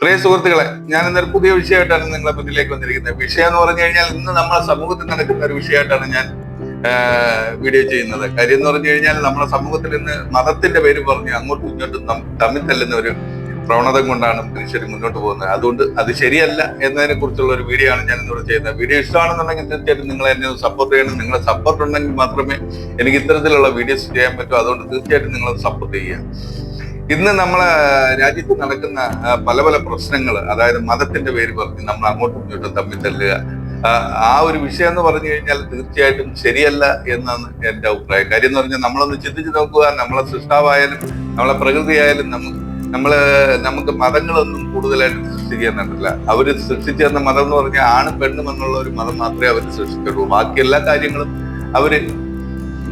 പ്രിയ സുഹൃത്തുക്കളെ ഞാൻ ഇന്നൊരു പുതിയ വിഷയമായിട്ടാണ് നിങ്ങളെ മുന്നിലേക്ക് വന്നിരിക്കുന്നത്. വിഷയം എന്ന് പറഞ്ഞു കഴിഞ്ഞാൽ ഇന്ന് നമ്മുടെ സമൂഹത്തിൽ നടക്കുന്ന ഒരു വിഷയമായിട്ടാണ് ഞാൻ വീഡിയോ ചെയ്യുന്നത്. കാര്യം എന്ന് പറഞ്ഞു കഴിഞ്ഞാൽ നമ്മുടെ സമൂഹത്തിൽ ഇന്ന് മതത്തിന്റെ പേര് പറഞ്ഞ് അങ്ങോട്ടും ഇങ്ങോട്ടും തമ്മിൽ തല്ലുന്ന ഒരു പ്രവണത കൊണ്ടാണ് മനുഷ്യർ മുന്നോട്ട് പോകുന്നത്. അതുകൊണ്ട് അത് ശരിയല്ല എന്നതിനെ കുറിച്ചുള്ള ഒരു വീഡിയോ ആണ് ഞാൻ ഇന്നോട് ചെയ്യുന്നത്. വീഡിയോ ഇഷ്ടമാണെന്നുണ്ടെങ്കിൽ തീർച്ചയായിട്ടും നിങ്ങൾ എന്നെ സപ്പോർട്ട് ചെയ്യണം. നിങ്ങളെ സപ്പോർട്ട് ഉണ്ടെങ്കിൽ മാത്രമേ എനിക്ക് ഇത്തരത്തിലുള്ള വീഡിയോസ് ചെയ്യാൻ പറ്റൂ. അതുകൊണ്ട് തീർച്ചയായിട്ടും നിങ്ങൾ സപ്പോർട്ട് ചെയ്യുക. ഇന്ന് നമ്മളെ രാജ്യത്ത് നടക്കുന്ന പല പല പ്രശ്നങ്ങൾ അതായത് മതത്തിന്റെ പേര് പറഞ്ഞ് നമ്മൾ അങ്ങോട്ടും ഇങ്ങോട്ടും തമ്മിൽ തല്ലുക ആ, ഒരു വിഷയം എന്ന് പറഞ്ഞു കഴിഞ്ഞാൽ തീർച്ചയായിട്ടും ശരിയല്ല എന്നാണ് എന്റെ അഭിപ്രായം. കാര്യം എന്ന് പറഞ്ഞാൽ നമ്മളൊന്ന് ചിന്തിച്ചു നോക്കുക നമ്മളെ സൃഷ്ടാവായാലും നമ്മളെ പ്രകൃതി ആയാലും നമുക്ക് നമ്മൾ നമുക്ക് മതങ്ങളൊന്നും കൂടുതലായിട്ട് സൃഷ്ടിക്കുന്നില്ല അവർ സൃഷ്ടിച്ചു തന്ന മതം എന്ന് പറഞ്ഞാൽ ആണും പെണ്ണും എന്നുള്ള ഒരു മതം മാത്രമേ അവർ സൃഷ്ടിക്കുള്ളൂ ബാക്കി എല്ലാ കാര്യങ്ങളും അവർ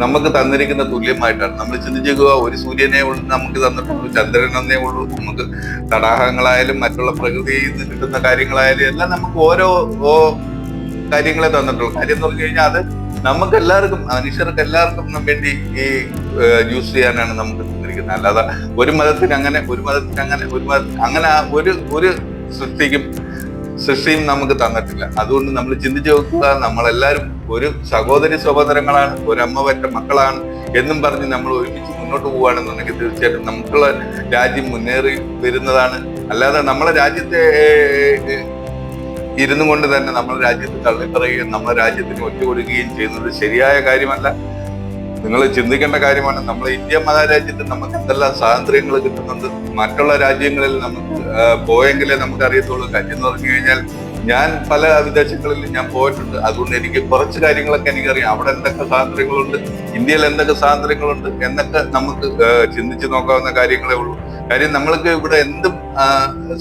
നമുക്ക് തന്നിരിക്കുന്ന തുല്യമായിട്ടാണ്. നമ്മൾ ചിന്തിക്കുക ഒരു സൂര്യനെ ഉള്ളൂ നമുക്ക് തന്നിട്ടുള്ളൂ ചന്ദ്രനെന്നേ ഉള്ളൂ. നമുക്ക് തടാകങ്ങളായാലും മറ്റുള്ള പ്രകൃതിയിൽ നിന്ന് കിട്ടുന്ന കാര്യങ്ങളായാലും എല്ലാം നമുക്ക് ഓരോ ഓ കാര്യങ്ങളെ തന്നിട്ടുള്ളൂ. കാര്യം എന്ന് പറഞ്ഞു കഴിഞ്ഞാൽ അത് നമുക്ക് എല്ലാവർക്കും മനുഷ്യർക്ക് എല്ലാവർക്കും വേണ്ടി ഈ യൂസ് ചെയ്യാനാണ് നമുക്ക് തന്നിരിക്കുന്നത്. അല്ലാതെ ഒരു മതത്തിന് അങ്ങനെ ഒരു മതത്തിന് അങ്ങനെ ഒരു മത അങ്ങനെ ഒരു ഒരു സൃഷ്ടിക്കും സൃഷ്ടിയും നമുക്ക് തന്നിട്ടില്ല. അതുകൊണ്ട് നമ്മൾ ചിന്തിച്ചു നോക്കുക നമ്മളെല്ലാവരും ഒരു സഹോദരി സഹോദരങ്ങളാണ് ഒരു അമ്മ പറ്റ മക്കളാണ് എന്നും പറഞ്ഞ് നമ്മൾ ഒരുമിച്ച് മുന്നോട്ട് പോവുകയാണെന്നുണ്ടെങ്കിൽ തീർച്ചയായിട്ടും നമുക്കുള്ള രാജ്യം മുന്നേറി വരുന്നതാണ്. അല്ലാതെ നമ്മളെ രാജ്യത്തെ ഇരുന്നു കൊണ്ട് തന്നെ നമ്മുടെ രാജ്യത്ത് തള്ളിപ്പറയുകയും നമ്മുടെ രാജ്യത്തിന് ഒറ്റ കൊടുക്കുകയും ചെയ്യുന്നത് ശരിയായ കാര്യമല്ല. നിങ്ങൾ ചിന്തിക്കേണ്ട കാര്യമാണ് നമ്മൾ ഇന്ത്യ മഹാരാജ്യത്ത് നമുക്ക് എന്തെല്ലാം സ്വാതന്ത്ര്യങ്ങൾ കിട്ടുന്നുണ്ട് മറ്റുള്ള രാജ്യങ്ങളിൽ നമുക്ക് പോയെങ്കിലേ നമുക്ക് അറിയത്തുള്ളൂ എന്ന് പറഞ്ഞു കഴിഞ്ഞാൽ ഞാൻ പല വിദേശങ്ങളിൽ ഞാൻ പോയിട്ടുണ്ട്. അതുകൊണ്ട് എനിക്ക് കുറച്ച് കാര്യങ്ങളൊക്കെ എനിക്കറിയാം. അവിടെ എന്തൊക്കെ സ്വാതന്ത്ര്യങ്ങളുണ്ട് ഇന്ത്യയിൽ എന്തൊക്കെ സ്വാതന്ത്ര്യങ്ങളുണ്ട് എന്നൊക്കെ നമുക്ക് ചിന്തിച്ച് നോക്കാവുന്ന കാര്യങ്ങളേ ഉള്ളൂ. കാര്യം നമ്മൾക്ക് ഇവിടെ എന്തും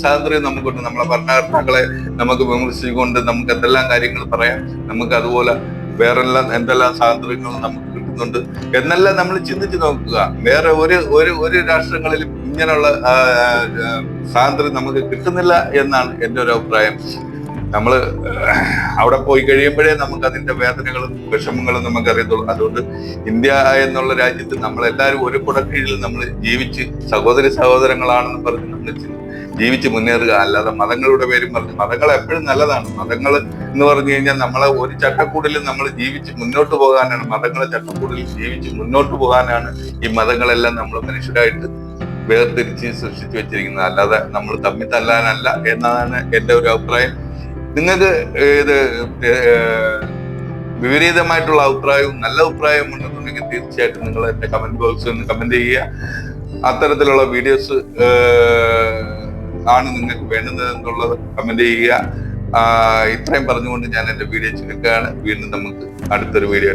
സ്വാതന്ത്ര്യം നമുക്കുണ്ട്. നമ്മളെ ഭരണകർത്താക്കളെ നമുക്ക് വിമർശിച്ചുകൊണ്ട് നമുക്ക് എന്തെല്ലാം കാര്യങ്ങൾ പറയാം. നമുക്ക് അതുപോലെ വേറെല്ലാം എന്തെല്ലാം സ്വാതന്ത്ര്യങ്ങൾ നമുക്ക് കിട്ടുന്നുണ്ട് എന്നെല്ലാം നമ്മൾ ചിന്തിച്ച് നോക്കുക. വേറെ ഒരു ഒരു ഒരു രാഷ്ട്രങ്ങളിലും ഇങ്ങനെയുള്ള സ്വാതന്ത്ര്യം നമുക്ക് കിട്ടുന്നില്ല എന്നാണ് എന്റെ ഒരു അഭിപ്രായം. നമ്മൾ അവിടെ പോയി കഴിയുമ്പോഴേ നമുക്ക് അതിന്റെ വേദനകളും വിഷമങ്ങളും നമുക്ക് അറിയത്തുള്ളൂ. അതുകൊണ്ട് ഇന്ത്യ എന്നുള്ള രാജ്യത്ത് നമ്മളെല്ലാവരും ഒരു കുടക്കീഴിൽ നമ്മൾ ജീവിച്ച് സഹോദരി സഹോദരങ്ങളാണെന്ന് പറഞ്ഞ് നമ്മൾ ജീവിച്ച് മുന്നേറുക. അല്ലാതെ മതങ്ങളുടെ പേരും പറഞ്ഞു മതങ്ങൾ എപ്പോഴും നല്ലതാണ്. മതങ്ങൾ എന്ന് പറഞ്ഞു കഴിഞ്ഞാൽ നമ്മളെ ഒരു ചട്ടക്കൂടിൽ നമ്മൾ ജീവിച്ച് മുന്നോട്ട് പോകാനാണ്. മതങ്ങളെ ചട്ടക്കൂടിൽ ജീവിച്ച് മുന്നോട്ട് പോകാനാണ് ഈ മതങ്ങളെല്ലാം നമ്മൾ മനുഷ്യരായിട്ട് വേർതിരിച്ച് സൃഷ്ടിച്ചു വെച്ചിരിക്കുന്നത്. അല്ലാതെ നമ്മൾ തമ്മിൽ തല്ലാനല്ല എന്നതാണ് എന്റെ ഒരു അഭിപ്രായം. നിങ്ങൾക്ക് ഇത് വിപരീതമായിട്ടുള്ള അഭിപ്രായവും നല്ല അഭിപ്രായവും ഉണ്ടെന്നുണ്ടെങ്കിൽ തീർച്ചയായിട്ടും നിങ്ങൾ എന്റെ കമന്റ് ബോക്സിൽ നിന്ന് കമന്റ് ചെയ്യുക. അത്തരത്തിലുള്ള വീഡിയോസ് ആണ് നിങ്ങൾക്ക് വേണ്ടുന്നത് എന്നുള്ളത് കമന്റ് ചെയ്യുക. ഇത്രയും പറഞ്ഞുകൊണ്ട് ഞാൻ എന്റെ വീഡിയോ ചുരുക്കുകയാണ്. വീണ്ടും നമുക്ക് അടുത്തൊരു വീഡിയോ